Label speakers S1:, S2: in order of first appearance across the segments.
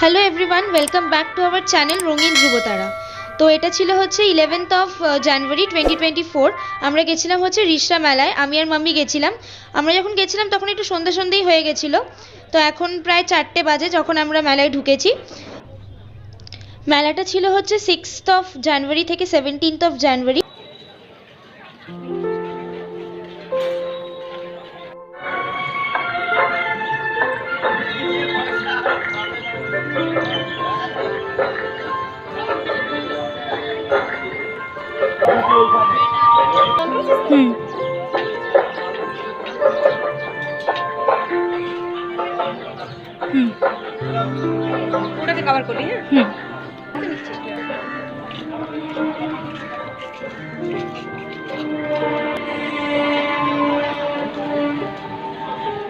S1: Hello everyone welcome back to our channel Rangin Dhrubatara তো এটা ছিল হচ্ছে eleventh of January twenty twenty four আমরা গেছিলাম হচ্ছে রিসরা মেলায়, আমি আর মাম্মি গেছিলাম। আমরা যখন গেছিলাম তখন একটু সন্ধ্যে সন্ধ্যেই হয়ে গেছিল। তো এখন প্রায় চারটে বাজে যখন আমরা মেলায় ঢুকেছি। মেলাটা ছিল হচ্ছে সিক্সথ অফ জানুয়ারি থেকে সেভেন্টিন্থ অফ জানুয়ারি হুম।
S2: ওটাকে কভার করবি হ্যাঁ?
S1: হুম।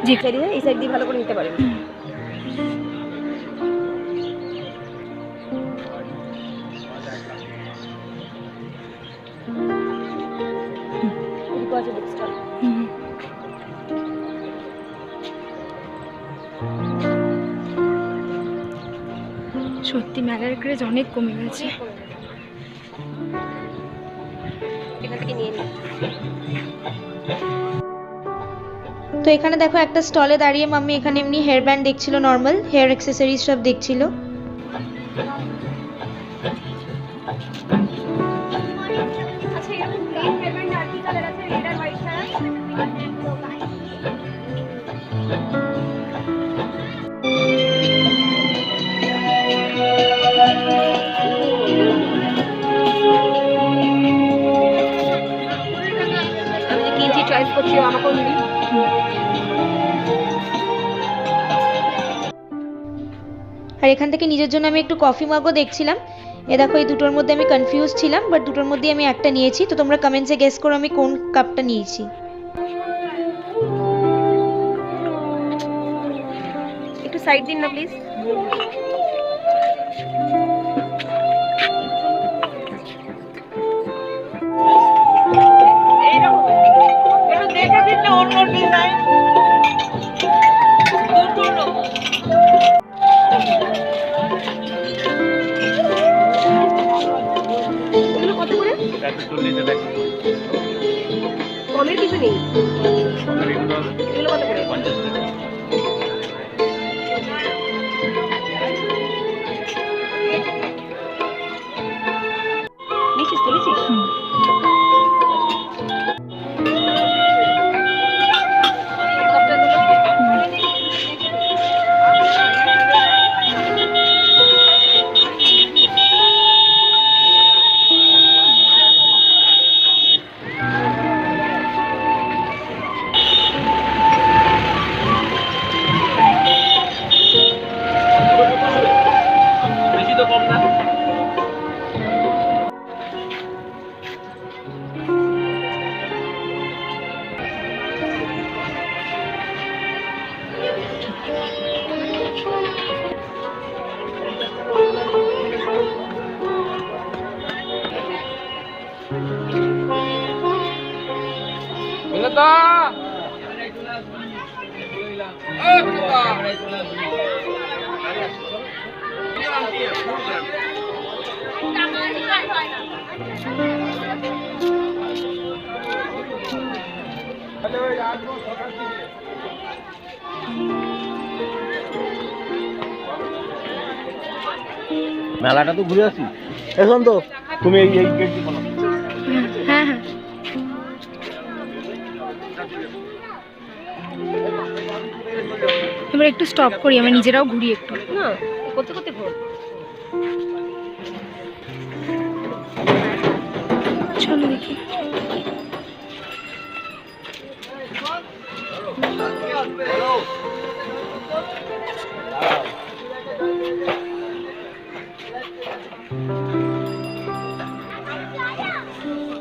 S2: জি। সাইড এই সাইড দিয়ে ভালো করে নিতে পারবি। এদিকেও আছে bookstall।
S1: হুম। সত্যি মেলার ক্রেজ অনেক কমে গেছে। তো এখানে দেখো একটা স্টলে দাঁড়িয়ে মাম্মি এখানে এমনি হেয়ার ব্যান্ড দেখছিল নর্মাল হেয়ার অ্যাক্সেসরিজ সব দেখছিল।
S2: আচ্ছা চয়েস করছি আমাকেও নিবি।
S1: আর এখান থেকে নিজের জন্য আমি একটু কফি মাগও দেখছিলাম। এ দেখো এই দুটোর মধ্যে আমি কনফিউজ ছিলাম বাট দুটোর মধ্যে আমি একটা নিয়েছি। তো তোমরা কমেন্টসে গেস করো আমি কোন কাপটা নিয়েছি।
S2: একটু সাইড দিন না প্লিজ এগুলো কত করে? কমের কিছু নেই। এগুলো কত করে? নিচ্ছিস
S3: মেলাটা তো ঘুরে আসি। এখন তো। তুমি এই এই গেট দিয়ে বলো।
S1: হ্যাঁ হ্যাঁ। এবার একটু স্টপ করি আমরা নিজেরাও ঘুরি একটু।
S2: না করতে করতে ঘোর।
S1: চলো দেখি।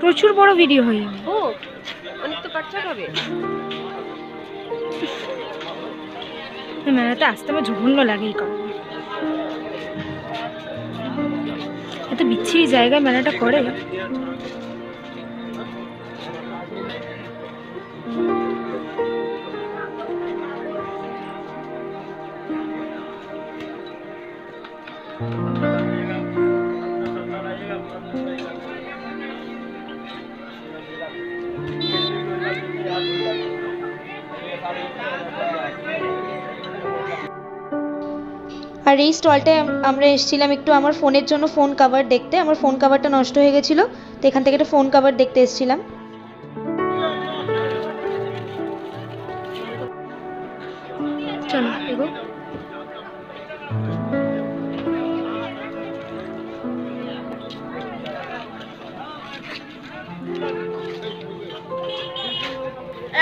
S1: প্রচুর বড় ভিডিও হয়ে। যাবে
S2: ও অনেক তো কাটতে হবে।
S1: মেলাতে আসতে আমার জঘন্য লাগে এই কারণে। এত বিচ্ছিরি জায়গায় মেলাটা করে। আর এই স্টলটায় আমরা এসেছিলাম একটু আমার ফোনের জন্য ফোন কাভার দেখতে। আমার ফোন কাভারটা নষ্ট হয়ে গেছিল, তো এখান থেকে একটা ফোন কাভার দেখতে এসেছিলাম।
S4: চলো, এগো।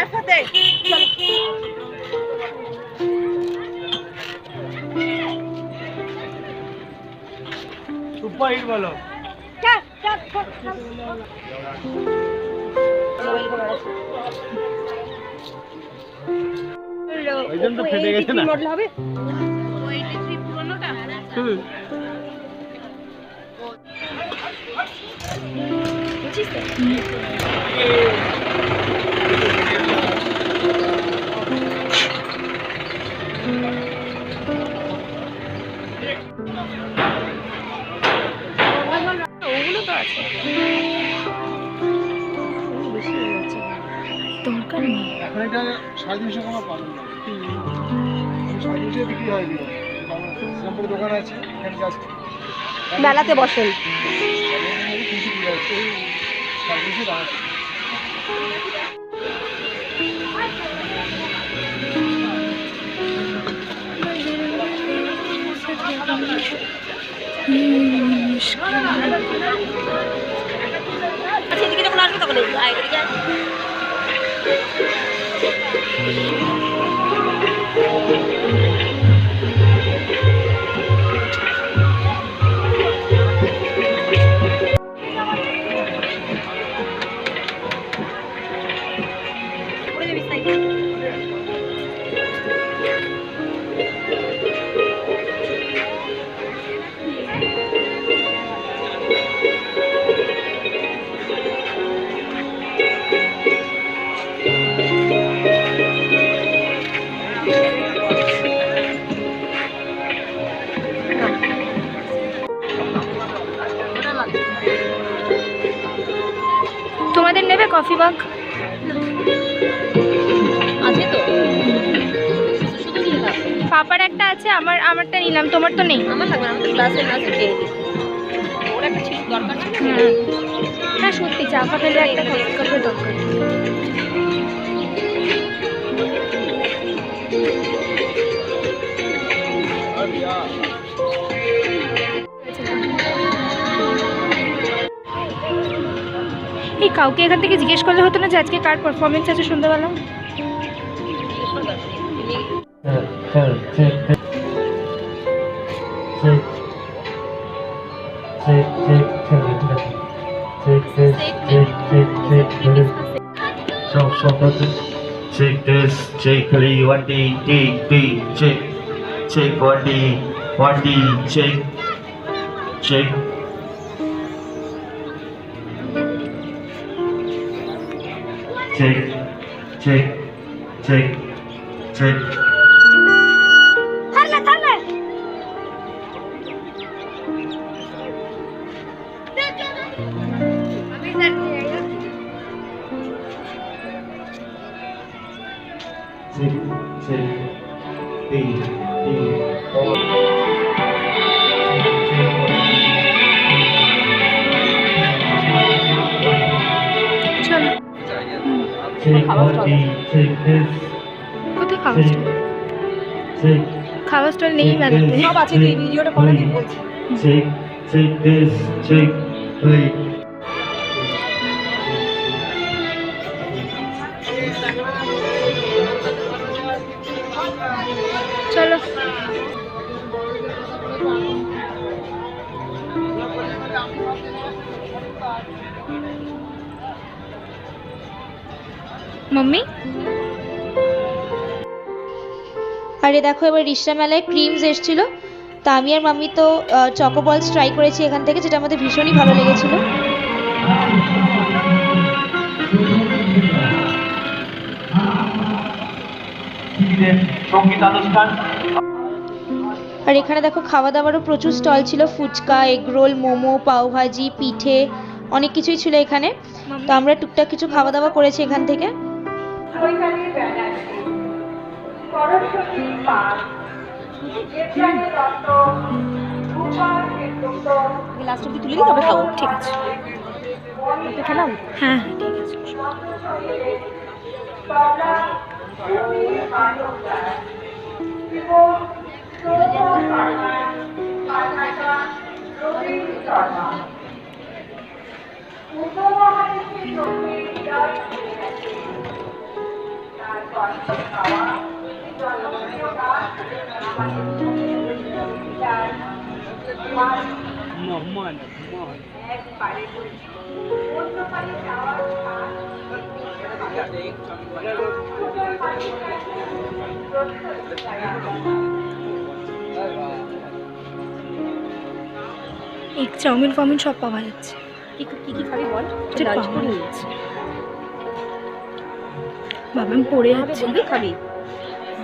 S4: একসাথে
S3: সুপার হিট বলো। ওই জন্য তো ফেটে গেছে না?
S4: মডেল হবে? হুম। বুঝছিস মেলাতে বসেন। আচ্ছা যখন আসবে তখন নেবে
S2: আছে তো?
S4: পাপার একটা আছে আমার আমারটা নিলাম তোমার তো নেই?
S2: আমার লাগবে আমার গ্লাসে গ্লাসে খেয়ে ওর একটা ছিল দরকার ছিল?
S4: হ্যাঁ। সত্যি চা পাতালে একটা দরকার। কাউকে এখান থেকে জিজ্ঞেস করলে হতো না যে আজকে কার পারফরমেন্স আছে সন্ধ্যাবেলা
S5: check this, check three, one D, D, D, check, check one D, one D, check, check. check, check, check, check. Thắng này, thắng này. Check, check,
S4: beat.
S5: Check.
S4: খাওয়া স্টল নেই মেলাতে
S2: সব আছে তুই ভিডিওটা করা দিই বলছি.
S4: চলো মাম্মি
S1: আর এ দেখো এবার রিসরা মেলায় ক্রিমস এসেছিল। তা আমি আর মাম্মি তো চকোবলস ট্রাই করেছি এখান থেকে যেটা আমাদের ভীষণই ভালো লেগেছিল। আর এখানে দেখো খাওয়া দাওয়ারও প্রচুর স্টল ছিল। ফুচকা এগরোল মোমো পাওভাজি পিঠে অনেক কিছুই ছিল এখানে। তো আমরা টুকটাক কিছু খাওয়া দাওয়া করেছি এখান থেকে।
S2: লাস্ট অব্দি তুলে দিই তবে খাব। ঠিক আছে। একটু খেলাম হ্যাঁ হ্যাঁ। ঠিক আছে।
S4: এই চাউমিন ফাউমিন সব পাওয়া যাচ্ছে।
S2: কি কি খাবি বল?
S4: বাবা আমি পড়ে যাচ্ছি।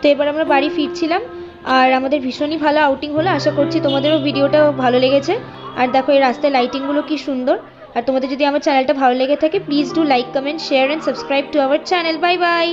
S1: তো এবার আমরা বাড়ি ফিরছিলাম, আর আমাদের ভীষণই ভালো আউটিং হলো। আশা করছি তোমাদেরও ভিডিওটা ভালো লেগেছে। আর দেখো, এই রাস্তায় লাইটিংগুলো কি সুন্দর। আর তোমাদের যদি আমার চ্যানেলটা ভালো লেগে থাকে please do like comment share and subscribe to our channel bye bye